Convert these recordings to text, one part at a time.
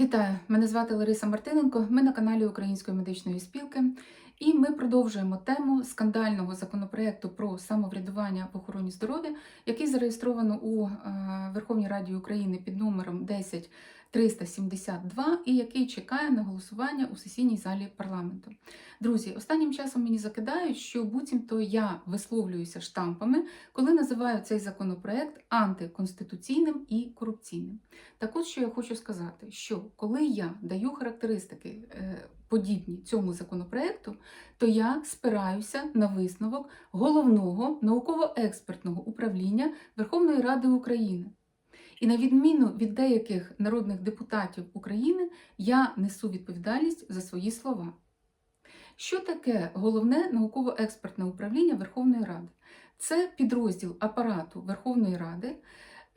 Вітаю! Мене звати Лариса Мартиненко. Ми на каналі Української медичної спілки, і ми продовжуємо тему скандального законопроекту про самоврядування в охороні здоров'я, який зареєстровано у е, Верховній Раді України під номером 10372 і який чекає на голосування у сесійній залі парламенту. Друзі, останнім часом мені закидають, що буцімто я висловлююся штампами, коли називаю цей законопроект антиконституційним і корупційним. Так от що я хочу сказати, що коли я даю характеристики е, подібні цьому законопроекту, то я спираюся на висновок головного науково-експертного управління Верховної Ради України. І на відміну від деяких народних депутатів України, я несу відповідальність за свої слова. Що таке головне науково-експертне управління Верховної Ради? Це підрозділ апарату Верховної Ради,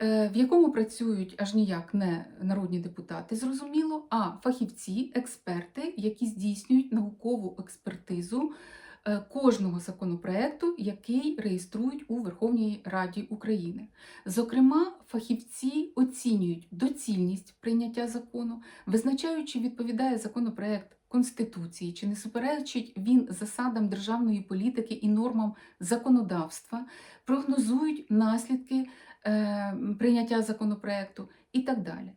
е, в якому працюють аж ніяк не народні депутати, зрозуміло, а фахівці, експерти, які здійснюють наукову експертизу кожного законопроекту, який реєструють у Верховній Раді України. Зокрема, фахівці оцінюють доцільність прийняття закону, визначають, чи відповідає законопроект Конституції, чи не суперечить він засадам державної політики і нормам законодавства, прогнозують наслідки е, прийняття законопроекту і так далі.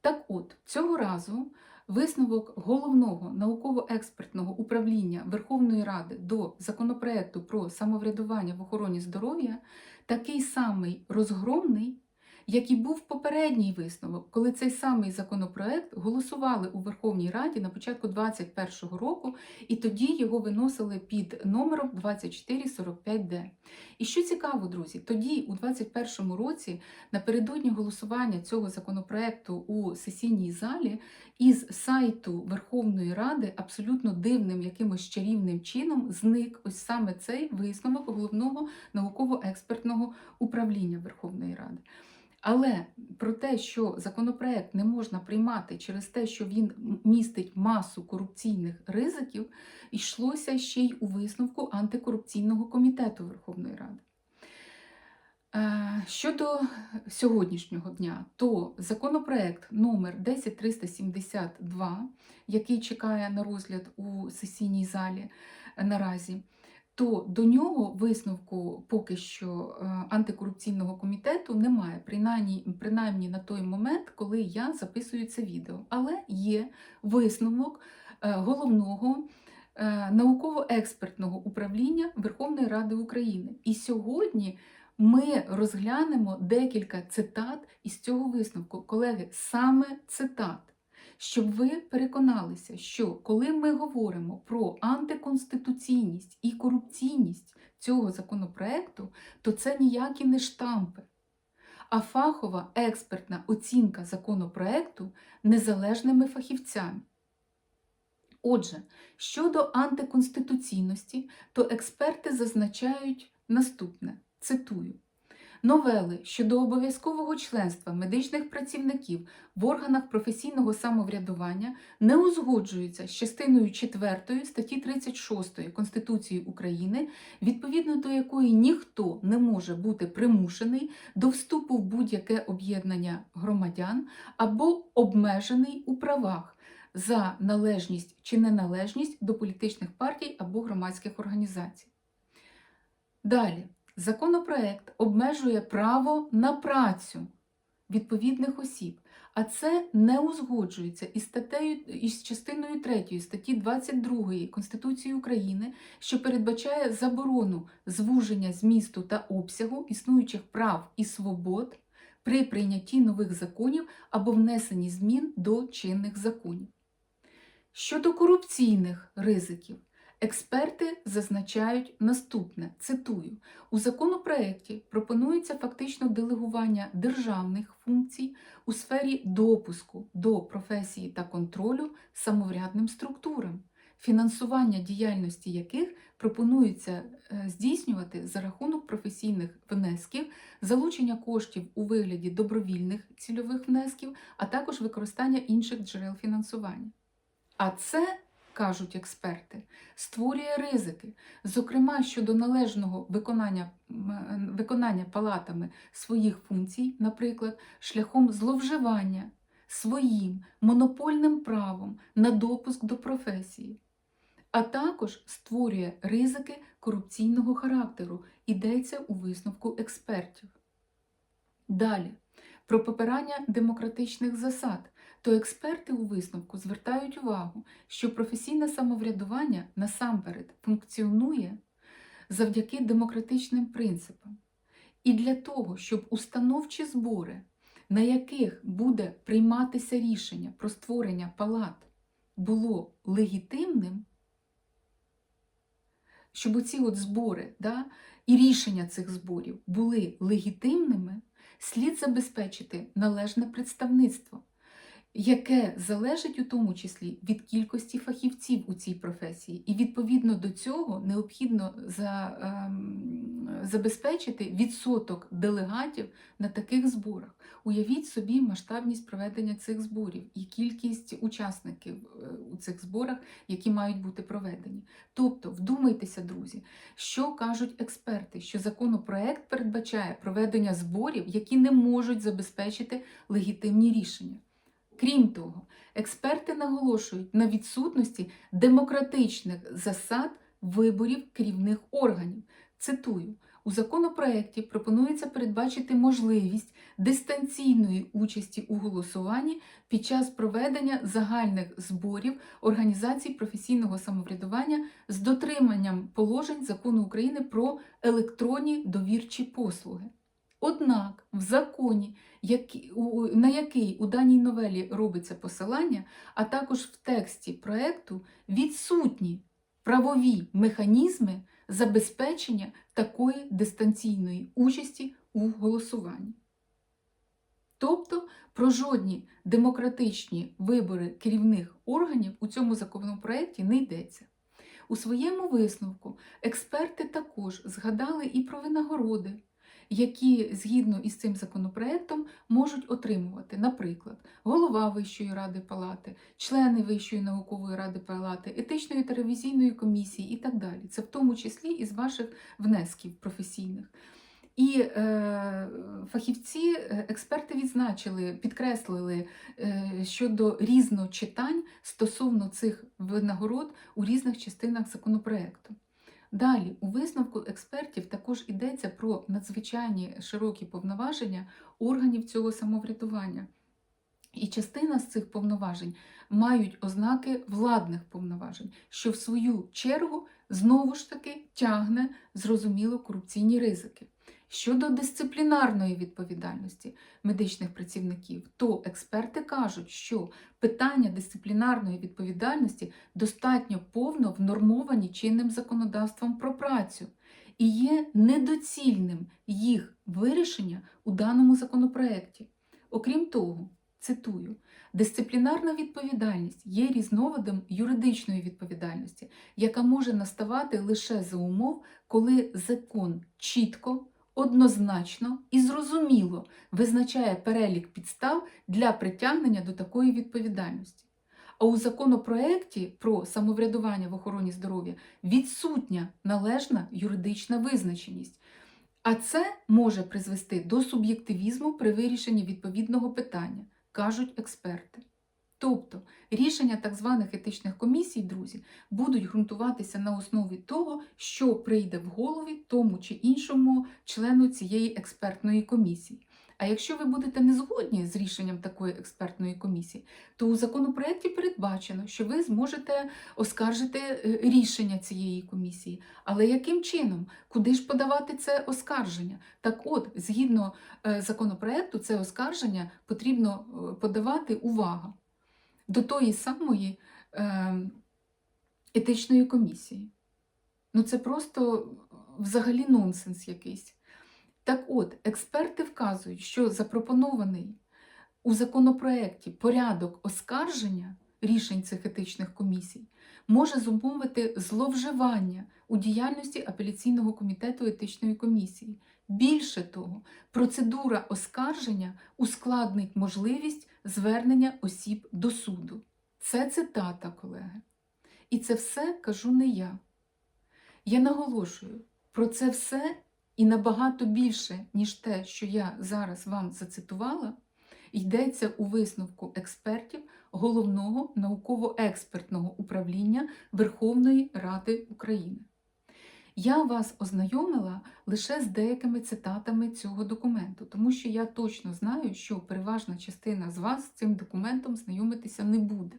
Так от, цього разу висновок головного науково-експертного управління Верховної Ради до законопроекту про самоврядування в охороні здоров'я такий самий розгромний, як і був попередній висновок, коли цей самий законопроект голосували у Верховній Раді на початку 2021 року, і тоді його виносили під номером 2445Д. І що цікаво, друзі, тоді, у 2021 році, напередодні голосування цього законопроекту у сесійній залі, із сайту Верховної Ради абсолютно дивним якимось чарівним чином зник ось саме цей висновок головного науково-експертного управління Верховної Ради. Але про те, що законопроект не можна приймати через те, що він містить масу корупційних ризиків, йшлося ще й у висновку антикорупційного комітету Верховної Ради. Е, Щодо сьогоднішнього дня, то законопроект номер 10372, який чекає на розгляд у сесійній залі наразі, то до нього висновку поки що е, антикорупційного комітету немає, принаймні, принаймні на той момент, коли я записую це відео. Але є висновок е, головного е, науково-експертного управління Верховної Ради України. І сьогодні ми розглянемо декілька цитат із цього висновку. Колеги, саме цитат щоб ви переконалися, що коли ми говоримо про антиконституційність і корупційність цього законопроекту, то це ніякі не штампи, а фахова експертна оцінка законопроекту незалежними фахівцями. Отже, щодо антиконституційності, то експерти зазначають наступне: цитую. Новели щодо обов'язкового членства медичних працівників в органах професійного самоврядування не узгоджуються з частиною 4 статті 36 Конституції України, відповідно до якої ніхто не може бути примушений до вступу в будь-яке об'єднання громадян або обмежений у правах за належність чи неналежність до політичних партій або громадських організацій. Далі. Законопроект обмежує право на працю відповідних осіб, а це не узгоджується із статтею із частиною 3 статті 22 Конституції України, що передбачає заборону звуження змісту та обсягу існуючих прав і свобод при прийнятті нових законів або внесенні змін до чинних законів. Щодо корупційних ризиків. Експерти зазначають наступне: цитую: у законопроекті пропонується фактично делегування державних функцій у сфері допуску до професії та контролю самоврядним структурам, фінансування діяльності яких пропонується е, здійснювати за рахунок професійних внесків, залучення коштів у вигляді добровільних цільових внесків, а також використання інших джерел фінансування. А це кажуть експерти, створює ризики, зокрема щодо належного виконання виконання палатами своїх функцій, наприклад, шляхом зловживання своїм монопольним правом на допуск до професії, а також створює ризики корупційного характеру, йдеться у висновку експертів. Далі, про попирання демократичних засад, то експерти у висновку звертають увагу, що професійне самоврядування насамперед функціонує завдяки демократичним принципам. І для того, щоб установчі збори, на яких буде прийматися рішення про створення палат, було легітимним, щоб оці от збори да, і рішення цих зборів були легітимними, слід забезпечити належне представництво, яке залежить у тому числі від кількості фахівців у цій професії. І відповідно до цього необхідно за, ем, забезпечити відсоток делегатів на таких зборах. Уявіть собі масштабність проведення цих зборів і кількість учасників е, у цих зборах, які мають бути проведені. Тобто, вдумайтеся, друзі, що кажуть експерти, що законопроект передбачає проведення зборів, які не можуть забезпечити легітимні рішення. Крім того, експерти наголошують на відсутності демократичних засад виборів керівних органів. Цитую. У законопроекті пропонується передбачити можливість дистанційної участі у голосуванні під час проведення загальних зборів організацій професійного самоврядування з дотриманням положень закону України про електронні довірчі послуги. Однак в законі, на який у даній новелі робиться посилання, а також в тексті проекту відсутні правові механізми забезпечення такої дистанційної участі у голосуванні. Тобто про жодні демократичні вибори керівних органів у цьому законопроекті не йдеться. У своєму висновку експерти також згадали і про винагороди, які згідно із цим законопроектом можуть отримувати, наприклад, голова Вищої ради палати, члени Вищої наукової ради палати, етичної та ревізійної комісії і так далі. Це в тому числі із ваших внесків професійних. І е, фахівці, е, експерти відзначили, підкреслили е, щодо різночитань стосовно цих винагород у різних частинах законопроекту. Далі, у висновку експертів також йдеться про надзвичайні широкі повноваження органів цього самоврядування. І частина з цих повноважень мають ознаки владних повноважень, що в свою чергу знову ж таки тягне зрозуміло корупційні ризики. Щодо дисциплінарної відповідальності медичних працівників, то експерти кажуть, що питання дисциплінарної відповідальності достатньо повно внормовані чинним законодавством про працю і є недоцільним їх вирішення у даному законопроекті. Окрім того, цитую, дисциплінарна відповідальність є різновидом юридичної відповідальності, яка може наставати лише за умов, коли закон чітко однозначно і зрозуміло визначає перелік підстав для притягнення до такої відповідальності. А у законопроекті про самоврядування в охороні здоров'я відсутня належна юридична визначеність. А це може призвести до суб'єктивізму при вирішенні відповідного питання, кажуть експерти. Тобто рішення так званих етичних комісій, друзі, будуть ґрунтуватися на основі того, що прийде в голові тому чи іншому члену цієї експертної комісії. А якщо ви будете не згодні з рішенням такої експертної комісії, то у законопроекті передбачено, що ви зможете оскаржити е, рішення цієї комісії. Але яким чином? Куди ж подавати це оскарження? Так от, згідно е, законопроекту, це оскарження потрібно е, подавати увага до тої самої е, етичної комісії. Ну це просто взагалі нонсенс якийсь. Так от, експерти вказують, що запропонований у законопроекті порядок оскарження рішень цих етичних комісій може зумовити зловживання у діяльності апеляційного комітету етичної комісії. Більше того, процедура оскарження ускладнить можливість звернення осіб до суду. Це цитата, колеги. І це все кажу не я. Я наголошую, про це все і набагато більше, ніж те, що я зараз вам зацитувала, йдеться у висновку експертів Головного науково-експертного управління Верховної Ради України. Я вас ознайомила лише з деякими цитатами цього документу, тому що я точно знаю, що переважна частина з вас з цим документом знайомитися не буде.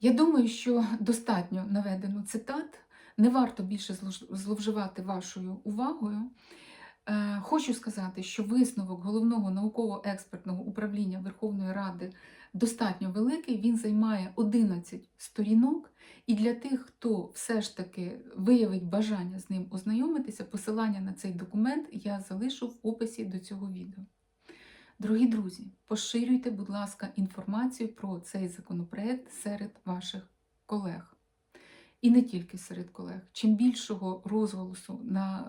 Я думаю, що достатньо наведено цитат, не варто більше зловживати вашою увагою. Е, Хочу сказати, що висновок головного науково-експертного управління Верховної Ради достатньо великий. Він займає 11 сторінок. І для тих, хто все ж таки виявить бажання з ним ознайомитися, посилання на цей документ я залишу в описі до цього відео. Дорогі друзі, поширюйте, будь ласка, інформацію про цей законопроект серед ваших колег. І не тільки серед колег. Чим більшого розголосу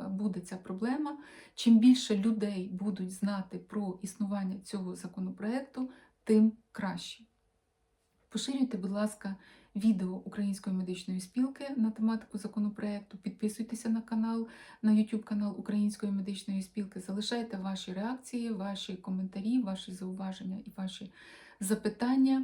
буде ця проблема, чим більше людей будуть знати про існування цього законопроекту, тим краще. Поширюйте, будь ласка, відео Української медичної спілки на тематику законопроекту. Підписуйтеся на канал, на YouTube канал Української медичної спілки. Залишайте ваші реакції, ваші коментарі, ваші зауваження і ваші запитання.